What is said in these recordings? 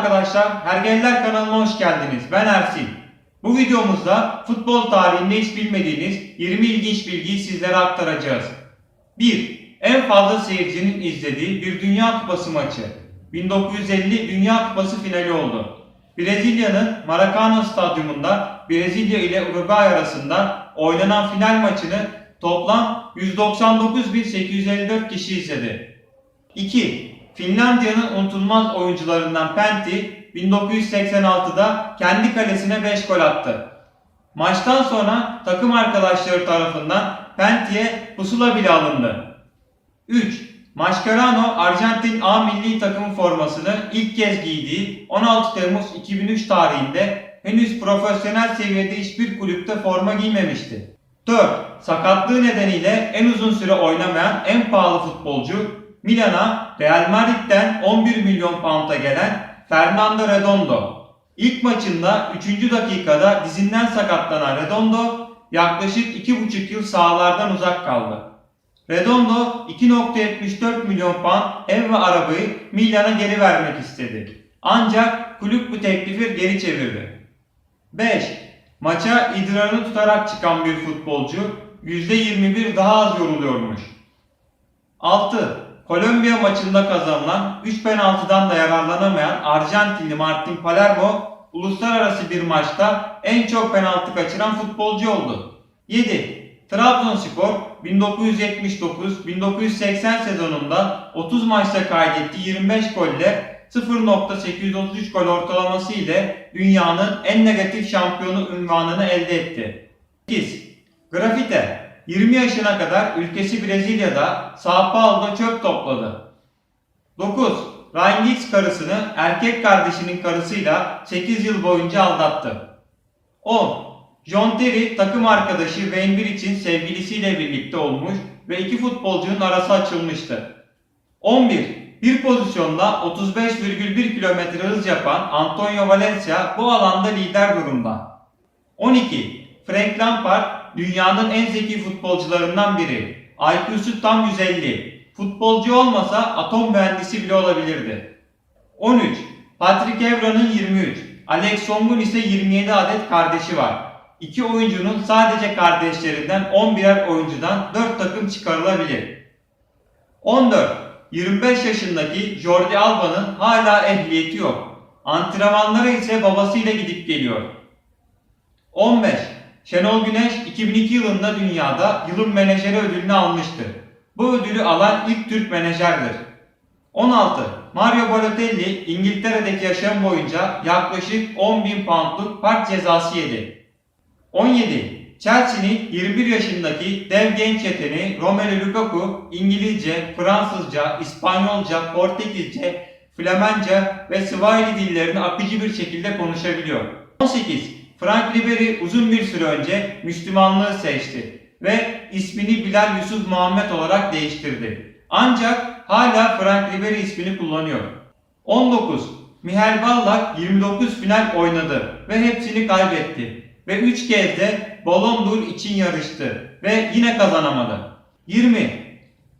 arkadaşlar, Hergeliler kanalına hoş geldiniz. Ben Ersin. Bu videomuzda futbol tarihinde hiç bilmediğiniz 20 ilginç bilgiyi sizlere aktaracağız. 1. En fazla seyircinin izlediği bir Dünya Kupası maçı. 1950 Dünya Kupası finali oldu. Brezilya'nın Maracanã Stadyumunda Brezilya ile Uruguay arasında oynanan final maçını toplam 199.854 kişi izledi. 2. Finlandiya'nın unutulmaz oyuncularından Pentti 1986'da kendi kalesine 5 gol attı. Maçtan sonra takım arkadaşları tarafından Pentti'ye pusula bile alındı. 3. Mascherano Arjantin A milli takım formasını ilk kez giydiği 16 Temmuz 2003 tarihinde henüz profesyonel seviyede hiçbir kulüpte forma giymemişti. 4. Sakatlığı nedeniyle en uzun süre oynamayan en pahalı futbolcu Milan'a Real Madrid'den 11 milyon pound'a gelen Fernando Redondo. İlk maçında 3. dakikada dizinden sakatlanan Redondo yaklaşık 2,5 yıl sahalardan uzak kaldı. Redondo 2.74 milyon pound ev ve arabayı Milan'a geri vermek istedi. Ancak kulüp bu teklifi geri çevirdi. 5. Maça idrarını tutarak çıkan bir futbolcu %21 daha az yoruluyormuş. 6. Kolombiya maçında kazanılan 3 penaltıdan da yararlanamayan Arjantinli Martin Palermo uluslararası bir maçta en çok penaltı kaçıran futbolcu oldu. 7. Trabzonspor 1979-1980 sezonunda 30 maçta kaydettiği 25 golle 0.833 gol ortalaması ile dünyanın en negatif şampiyonu unvanını elde etti. 8. Grafite 20 yaşına kadar ülkesi Brezilya'da Sao Paulo'da çöp topladı. 9. Ryan Giggs karısını erkek kardeşinin karısıyla 8 yıl boyunca aldattı. 10. John Terry takım arkadaşı Wayne için sevgilisiyle birlikte olmuş ve iki futbolcunun arası açılmıştı. 11. Bir pozisyonda 35,1 km hız yapan Antonio Valencia bu alanda lider durumda. 12. Frank Lampard dünyanın en zeki futbolcularından biri. IQ'su tam 150. Futbolcu olmasa atom mühendisi bile olabilirdi. 13. Patrick Evra'nın 23. Alex Song'un ise 27 adet kardeşi var. İki oyuncunun sadece kardeşlerinden 11'er oyuncudan 4 takım çıkarılabilir. 14. 25 yaşındaki Jordi Alba'nın hala ehliyeti yok. Antrenmanlara ise babasıyla gidip geliyor. 15. Şenol Güneş 2002 yılında dünyada yılın menajeri ödülünü almıştır. Bu ödülü alan ilk Türk menajerdir. 16. Mario Balotelli İngiltere'deki yaşam boyunca yaklaşık 10.000 poundluk park cezası yedi. 17. Chelsea'nin 21 yaşındaki dev genç yeteneği Romelu Lukaku İngilizce, Fransızca, İspanyolca, Portekizce, Flemenca ve Swahili dillerini akıcı bir şekilde konuşabiliyor. 18. Frank Ribery uzun bir süre önce Müslümanlığı seçti ve ismini Bilal Yusuf Muhammed olarak değiştirdi. Ancak hala Frank Ribery ismini kullanıyor. 19. Mihail Ballack 29 final oynadı ve hepsini kaybetti. Ve 3 kez de Ballon d'Or için yarıştı ve yine kazanamadı. 20.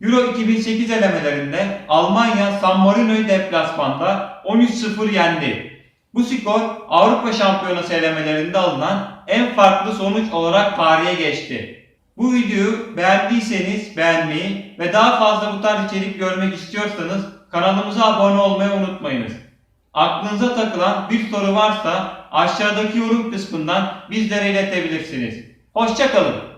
Euro 2008 elemelerinde Almanya San Marino'yu deplasmanda 13-0 yendi. Bu skor Avrupa Şampiyonası elemelerinde alınan en farklı sonuç olarak tarihe geçti. Bu videoyu beğendiyseniz beğenmeyi ve daha fazla bu tarz içerik görmek istiyorsanız kanalımıza abone olmayı unutmayınız. Aklınıza takılan bir soru varsa aşağıdaki yorum kısmından bizlere iletebilirsiniz. Hoşçakalın.